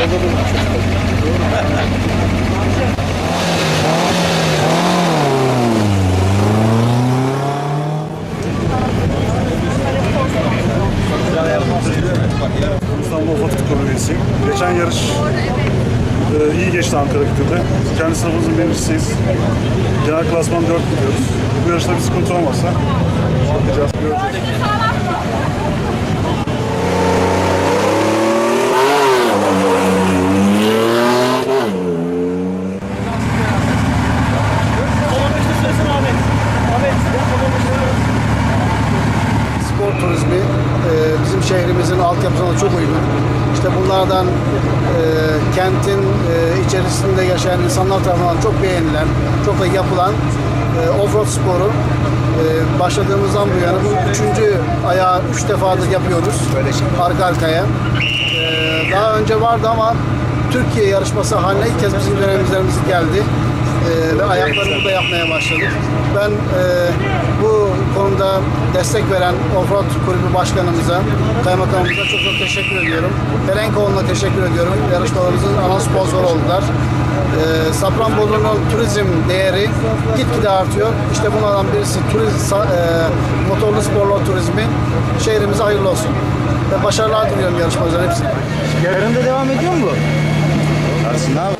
İstanbul Ofatik Kulübü'yesi. Geçen yarış e, iyi geçti Ankara Kütü'de. Kendi sınıfımızın birincisiyiz. Genel klasman 4 gidiyoruz. Bu yarışta bir sıkıntı olmazsa bakacağız, göreceğiz. Şehrimizin altyapısına çok uygun. İşte bunlardan e, kentin e, içerisinde yaşayan insanlar tarafından çok beğenilen, çok da yapılan e, offroad sporu e, başladığımızdan bu yana bu üçüncü ayağı üç defadır yapıyoruz. Arka arkaya. E, daha önce vardı ama Türkiye yarışması haline ilk kez bizim dönemlerimiz geldi. Ee, ve ayaklarımızı da yapmaya başladık. Ben e, konuda destek veren Offroad Kulübü Başkanımıza, Kaymakamımıza çok çok teşekkür ediyorum. Erenkoğlu'na teşekkür ediyorum. Yarışmalarımızın ana sponsoru oldular. Ee, Safranbolu'nun turizm değeri gitgide artıyor. İşte bunlardan birisi turizm, e, motorlu sporlu turizmi. Şehrimize hayırlı olsun. Ve başarılar diliyorum yarışmacılar hepsine. Yarın da devam ediyor mu bu? Ersin, haber?